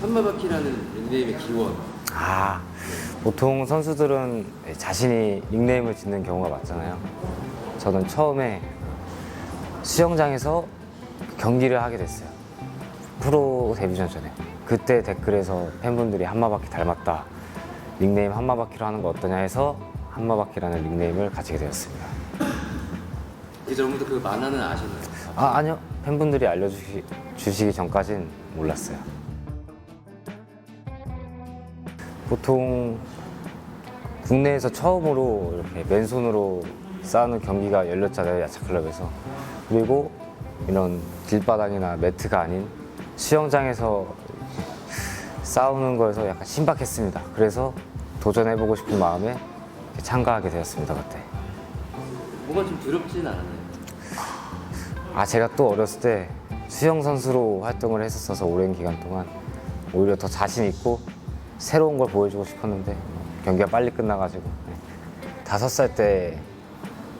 한마바퀴라는 닉네임의 기원. 아, 보통 선수들은 자신이 닉네임을 짓는 경우가 많잖아요. 저는 처음에 수영장에서 경기를 하게 됐어요. 프로 데뷔 전 전에. 그때 댓글에서 팬분들이 한마바퀴 닮았다. 닉네임 한마바퀴로 하는 거 어떠냐 해서 한마바퀴라는 닉네임을 가지게 되었습니다. 그 전부터 그 만화는 아셨나요? 아, 아니요. 팬분들이 알려주시기 주시기 전까진 몰랐어요. 보통 국내에서 처음으로 이렇게 맨손으로 싸우는 경기가 열렸잖아요. 야차클럽에서. 그리고 이런 길바닥이나 매트가 아닌 수영장에서 싸우는 거에서 약간 신박했습니다. 그래서 도전해보고 싶은 마음에 참가하게 되었습니다. 그때. 뭐가 좀 두렵진 않았나요? 아 제가 또 어렸을 때 수영 선수로 활동을 했었어서 오랜 기간 동안 오히려 더 자신 있고 새로운 걸 보여주고 싶었는데 경기가 빨리 끝나가지고 네. 다섯 살 때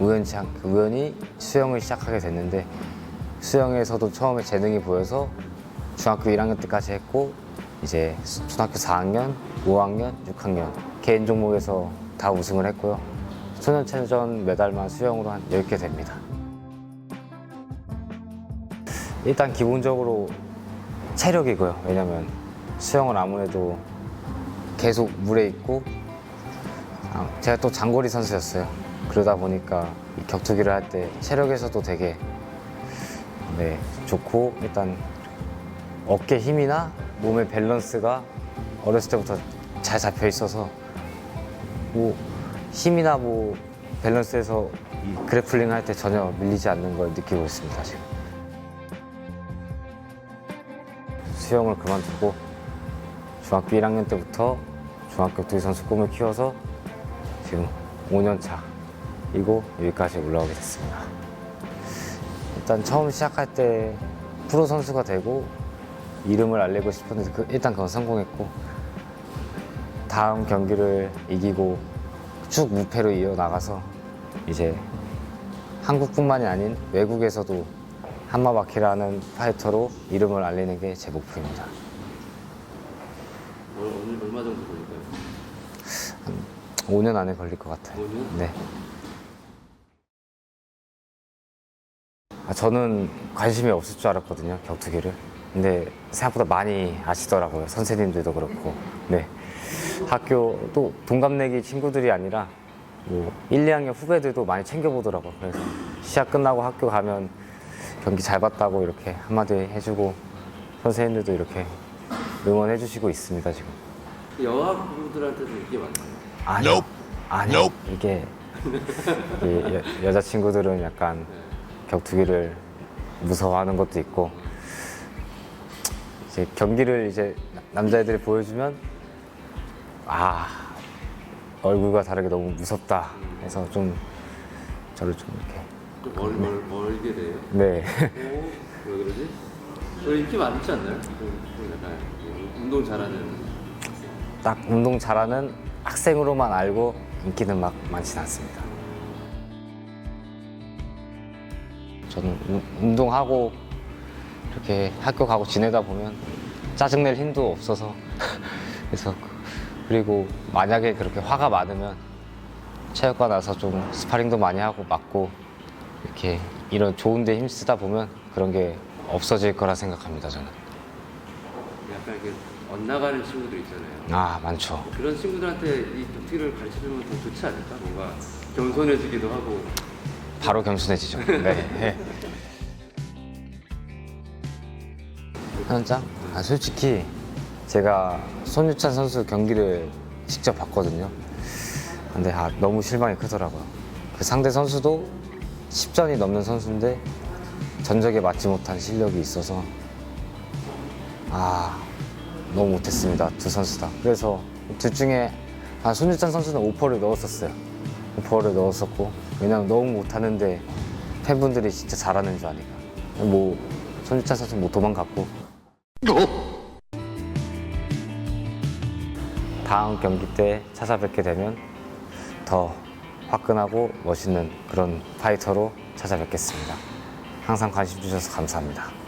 우연치 않, 우연히 수영을 시작하게 됐는데 수영에서도 처음에 재능이 보여서 중학교 1학년 때까지 했고 이제 수- 초등학교 4학년, 5학년, 6학년 개인 종목에서 다 우승을 했고요. 소년체전 메달만 수영으로 한 10개 됩니다. 일단 기본적으로 체력이고요. 왜냐면 수영은 아무래도 계속 물에 있고 아, 제가 또 장거리 선수였어요. 그러다 보니까 이 격투기를 할 때 체력에서도 되게 네, 좋고 일단 어깨 힘이나 몸의 밸런스가 어렸을 때부터 잘 잡혀 있어서 뭐 힘이나 뭐 밸런스에서 이 그래플링 할 때 전혀 밀리지 않는 걸 느끼고 있습니다 지금. 수영을 그만두고 중학교 1학년 때부터 중학교 두 선수 꿈을 키워서 지금 5년 차 이고 여기까지 올라오게 됐습니다. 일단 처음 시작할 때 프로 선수가 되고 이름을 알리고 싶었는데 그- 일단 그건 성공했고 다음 경기를 이기고 쭉 무패로 이어나가서 이제 한국뿐만이 아닌 외국에서도 한마바퀴라는 파이터로 이름을 알리는 게 제 목표입니다. 얼- 얼- 얼마 정도 걸릴까요? 5년 안에 걸릴 것 같아요. 5년? 네. 아, 저는 관심이 없을 줄 알았거든요, 격투기를. 근데 생각보다 많이 아시더라고요, 선생님들도 그렇고. 네. 학교 또 동갑내기 친구들이 아니라 뭐 1, 2학년 후배들도 많이 챙겨보더라고요. 그래서 시합 끝나고 학교 가면 경기 잘 봤다고 이렇게 한마디 해주고 선생님들도 이렇게 응원해주시고 있습니다, 지금. 여학부들한테도 인기 많나요? 아니요. 아니요. 이게, 이게 여, 여자친구들은 약간 격투기를 무서워하는 것도 있고 이제 경기를 이제 나- 남자애들이 보여주면 아 얼굴과 다르게 너무 무섭다 해서 좀 저를 좀 이렇게 좀 멀, 멀, 멀게 돼요? 네 오, 왜 그러지? 저 인기 많지 않나요? 좀, 좀 약간 운동 잘하는 딱 운동 잘하는 학생으로만 알고 인기는 막 많지는 않습니다. 저는 운- 운동하고 이렇게 학교 가고 지내다 보면 짜증낼 힘도 없어서 그래서 그- 그리고 만약에 그렇게 화가 많으면 체육관 와서 좀 스파링도 많이 하고 맞고 이렇게 이런 좋은 데 힘쓰다 보면 그런 게 없어질 거라 생각합니다 저는 약간 이렇게 엇나가는 친구들 있잖아요. 아 많죠 그런 친구들한테 이 격투기를 가르쳐주면 더 좋지 않을까? 뭔가 겸손해지기도 하고 바로 겸손해지죠. 네. 현장? 아, 솔직히 제가 손유찬 선수 경기를 직접 봤거든요. 근데 아, 너무 실망이 크더라고요. 그 상대 선수도 10전이 넘는 선수인데 전적에 맞지 못한 실력이 있어서 아 너무 못했습니다. 두 선수 다. 그래서 둘 중에 아, 손유찬 선수는 오퍼를 넣었었어요. 오퍼를 넣었었고 왜냐면 너무 못하는데 팬분들이 진짜 잘하는 줄 아니까. 뭐 손주찬 선수 뭐 도망갔고. 다음 경기 때 찾아뵙게 되면 더 화끈하고 멋있는 그런 파이터로 찾아뵙겠습니다. 항상 관심 주셔서 감사합니다.